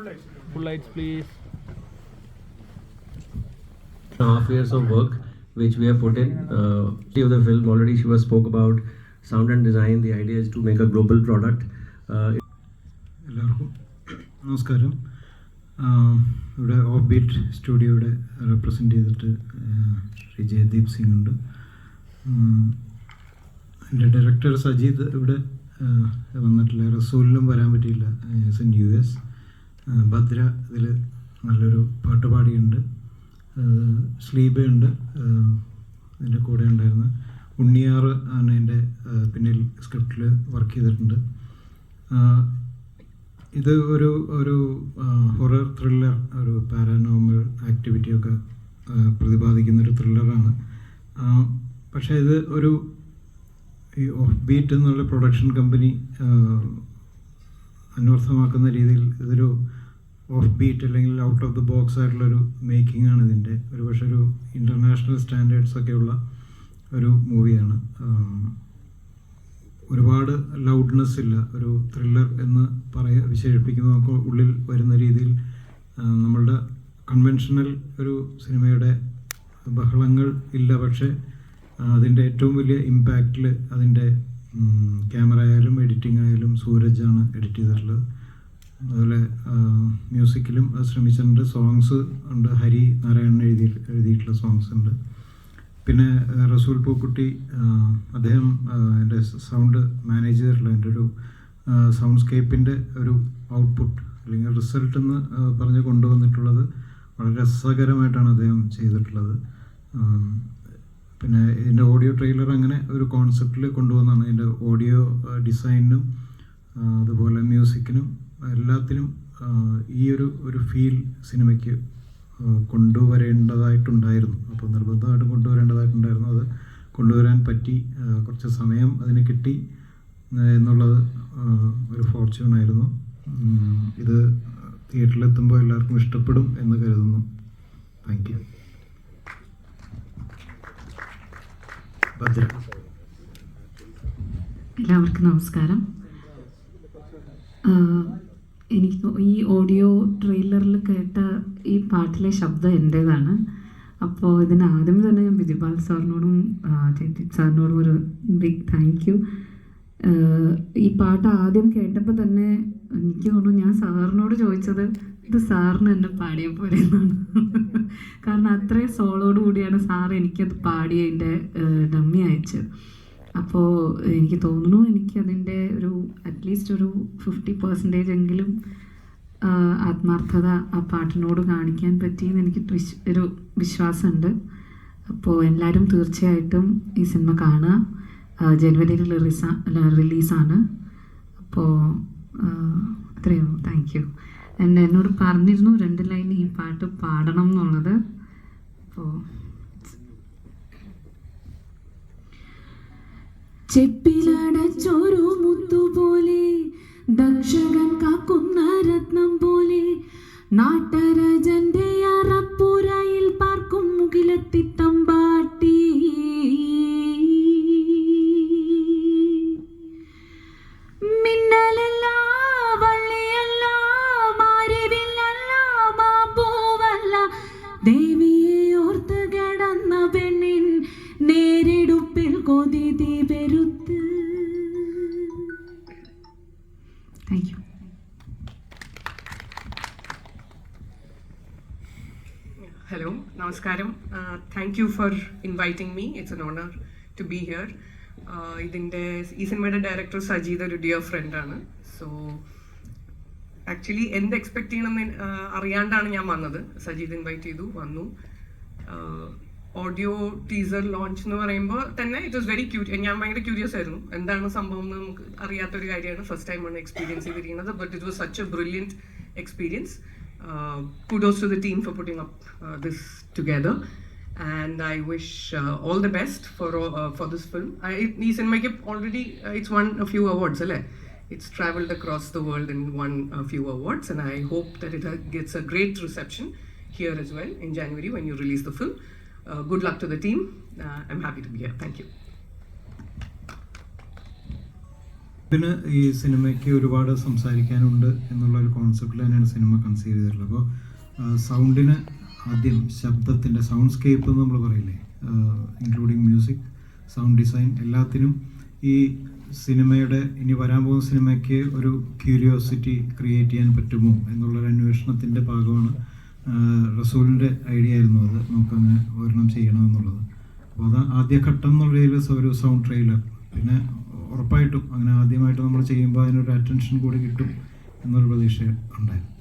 Full lights, please. half years of work which we have put in. Uh, of the film already Shiva spoke about sound and design. The idea is to make a global product. Uh, എല്ലാവർക്കും നമസ്കാരം ഇവിടെ of beat സ്റ്റുഡിയോയുടെ represent ചെയ്തിട്ട് ശ്രീ ജയദീപ് സിംഗ് ഉണ്ട് എന്റെ director Sajid ഇവിടെ വന്നിട്ടില്ല റസൂലിനും വരാൻ പറ്റിയില്ല as in U S Bhadra ഇതിൽ നല്ലൊരു പാട്ട് പാടിയുണ്ട്. ആഹ് സ്ലീബയുണ്ട്. ഇതിന്റെ കൂടെ ഉണ്ടായിരുന്ന ഉണ്ണിയാർ ആണ് എന്റെ പിന്നിൽ സ്ക്രിപ്റ്റിൽ വർക്ക് ചെയ്തിട്ടുണ്ട്. ഇത് ഒരു ഒരു ഹൊറർ ത്രില്ലർ ഒരു പാരാനോമൽ ആക്ടിവിറ്റിയൊക്കെ പ്രതിപാദിക്കുന്ന ഒരു ത്രില്ലറാണ്. പക്ഷേ ഇത് ഒരു ഈ ഓഫ് ബീറ്റ് എന്നുള്ള പ്രൊഡക്ഷൻ കമ്പനി അന്വർത്ഥമാക്കുന്ന രീതിയിൽ ഇതൊരു ഓഫ് ബീറ്റ് അല്ലെങ്കിൽ ഔട്ട് ഓഫ് ദി ബോക്സ് ആയിട്ടുള്ളൊരു മേക്കിംഗ് ആണ് ഇതിന്റെ. ഒരു പക്ഷേ ഒരു ഇന്റർനാഷണൽ സ്റ്റാൻഡേർഡ്സ് ഒക്കെയുള്ള ഒരു മൂവിയാണ് ഒരുപാട് ലൗഡ്നെസ് ഇല്ല. ഒരു ത്രില്ലർ എന്ന് പറയ വിശേഷിപ്പിക്കുന്ന നമുക്ക് ഉള്ളിൽ വരുന്ന രീതിയിൽ നമ്മളുടെ കൺവെൻഷണൽ ഒരു സിനിമയുടെ ബഹളങ്ങൾ ഇല്ല. പക്ഷേ അതിന്റെ ഏറ്റവും വലിയ ഇമ്പാക്റ്റിൽ അതിന്റെ ക്യാമറ ആയാലും എഡിറ്റിംഗ് ആയാലും സൂരജാണ് എഡിറ്റ് ചെയ്തിട്ടുള്ളത്. അതുപോലെ മ്യൂസിക്കിലും ശ്രമിച്ചിട്ടുണ്ട്. സോങ്സ് ഉണ്ട്. ഹരി നാരായണൻ എഴുതി എഴുതിയിട്ടുള്ള സോങ്സ് ഉണ്ട്. പിന്നെ റസൂൽ പൂക്കുട്ടി അദ്ദേഹം എന്റെ സൗണ്ട് ചെയ്തിട്ടുള്ള എന്റെ ഒരു സൗണ്ട് സ്കേപ്പിന്റെ ഒരു ഔട്ട്പുട്ട് അല്ലെങ്കിൽ റിസൾട്ട് എന്ന് പറഞ്ഞ് കൊണ്ടുവന്നിട്ടുള്ളത് വളരെ രസകരമായിട്ടാണ് അദ്ദേഹം ചെയ്തിട്ടുള്ളത്. പിന്നെ ഇതിന്റെ ഓഡിയോ ട്രെയിലർ അങ്ങനെ ഒരു കോൺസെപ്റ്റിൽ കൊണ്ടുവന്നാണ് ഇതിന്റെ ഓഡിയോ ഡിസൈനിനും അതുപോലെ മ്യൂസിക്കിനും എല്ലാത്തിനും ഈ ഒരു ഒരു ഫീൽ സിനിമയ്ക്ക് കൊണ്ടുവരേണ്ടതായിട്ടുണ്ടായിരുന്നു. അപ്പോൾ നിർബന്ധമായിട്ടും കൊണ്ടുവരേണ്ടതായിട്ടുണ്ടായിരുന്നു. അത് കൊണ്ടുവരാൻ പറ്റി കുറച്ച് സമയം അതിന് കിട്ടി എന്നുള്ളത് ഒരു ഫോർച്യൂൺ ആയിരുന്നു. ഇത് തിയേറ്ററിലെത്തുമ്പോൾ എല്ലാവർക്കും ഇഷ്ടപ്പെടും എന്ന് കരുതുന്നു. താങ്ക് യു എല്ലാവർക്കും നമസ്കാരം. എനിക്ക് ഈ ഓഡിയോ ട്രെയിലറിൽ കേട്ട ഈ പാട്ടിലെ ശബ്ദം എന്റേതാണ്. അപ്പോൾ ഇതിന് ആദ്യം തന്നെ ഞാൻ വിജിപാൽ സാറിനോടും ജയദീപ് സാറിനോടും ഒരു ബിഗ് താങ്ക് യു ഈ പാട്ട് ആദ്യം കേട്ടപ്പോൾ തന്നെ എനിക്ക് തോന്നുന്നു ഞാൻ സാറിനോട് ചോദിച്ചത് ഇത് സാറിന് എന്നെ പാടിയ പോലെ എന്നാണ്. കാരണം അത്രയും സോളോട് കൂടിയാണ് സാർ എനിക്കത് പാടിയതിന്റെ ഡമ്മി അയച്ചത്. അപ്പോൾ എനിക്ക് തോന്നുന്നു എനിക്കതിന്റെ ഒരു അറ്റ്ലീസ്റ്റ് ഒരു ഫിഫ്റ്റി പെർസെന്റേജ് എങ്കിലും ആത്മാർത്ഥത ആ പാട്ടിനോട് കാണിക്കാൻ പറ്റിയെന്ന് എനിക്ക് വിശ് ഒരു വിശ്വാസമുണ്ട്. അപ്പോൾ എല്ലാവരും തീർച്ചയായിട്ടും ഈ സിനിമ കാണുക. ജനുവരിയിൽ റിലീസാ റിലീസാണ്. അപ്പോൾ അത്രയേ താങ്ക് യു. എന്നെ എന്നോട് പറഞ്ഞിരുന്നു രണ്ട് ലൈൻ ഈ പാട്ട് പാടണം എന്നുള്ളത്. അപ്പോൾ ചെപ്പിലടച്ചൊരു മുത്തുപോലെ ദക്ഷകൻ കാക്കുന്ന രത്നം പോലെ നാട്ടരജന്റെ അറപ്പുരയിൽ പാർക്കും മുകിലെത്തി തമ്പാട്ടി. മിന്നലല്ല കൊതി തീ പെരുത്ത് thank you for inviting me it's an honour to be here. Uh, ഇതിന്റെ ഈ സിനിമയുടെ ഡയറക്ടർ സജീദ് ഒരു ഡിയർ ഫ്രണ്ടാണ് സോ ആക്ച്വലി എന്ത് എക്സ്പെക്ട് ചെയ്യണമെന്ന് uh, അറിയാണ്ടാണ് ഞാൻ വന്നത്. സജീദ് ഇൻവൈറ്റ് ചെയ്തു വന്നു. ഓഡിയോ ടീസർ ലോഞ്ച് എന്ന് പറയുമ്പോൾ തന്നെ ഇറ്റ് വാസ് വെരി ക്യൂ ഞാൻ ഭയങ്കര ക്യൂരിയസ് ആയിരുന്നു എന്താണ് സംഭവം എന്ന് നമുക്ക് അറിയാത്തൊരു കാര്യമാണ് ഫസ്റ്റ് ടൈമാണ് എക്സ്പീരിയൻസ് ചെയ്തിരിക്കുന്നത് but it was such a brilliant experience kudos to the team for putting up uh, this together and I wish uh, all the best for uh, for this film. I ഈ സിനിമയ്ക്ക് already uh, it's won a few awards അല്ലേ It's traveled across the world and won a few awards and I hope that it uh, gets a great reception here as well in January when you release the film. Uh, good luck to the team. Uh, I'm happy to be here. Thank you. ഇതിന് ഈ സിനിമയ്ക്ക് ഒരുപാട് സംസാരിക്കാനുണ്ട് എന്നുള്ള ഒരു കോൺസെപ്റ്റിൽ തന്നെയാണ് cinema conceive ചെയ്തിട്ടുള്ളത് അപ്പോൾ സൗണ്ടിന് ആദ്യം ശബ്ദത്തിന്റെ സൗണ്ട് സ്കേപ്പ് എന്ന് നമ്മൾ പറയില്ലേ ഇൻക്ലൂഡിങ് മ്യൂസിക് സൗണ്ട് ഡിസൈൻ എല്ലാത്തിനും ഈ സിനിമയുടെ ഇനി വരാൻ പോകുന്ന സിനിമയ്ക്ക് ഒരു ക്യൂരിയോസിറ്റി ക്രിയേറ്റ് ചെയ്യാൻ പറ്റുമോ എന്നുള്ളൊരു അന്വേഷണത്തിന്റെ ഭാഗമാണ് റസൂലിന്റെ ഐഡിയ ആയിരുന്നു അത്. നമുക്കങ്ങനെ ഒരെണ്ണം ചെയ്യണമെന്നുള്ളത്. അപ്പോൾ അത് ആദ്യഘട്ടം എന്നുള്ള രീതിയിൽ ഒരു സൗണ്ട് ട്രെയിലർ പിന്നെ ഉറപ്പായിട്ടും അങ്ങനെ ആദ്യമായിട്ട് നമ്മൾ ചെയ്യുമ്പോൾ അതിനൊരു അറ്റൻഷൻ കൂടി കിട്ടും എന്നൊരു പ്രതീക്ഷ ഉണ്ടായിരുന്നു.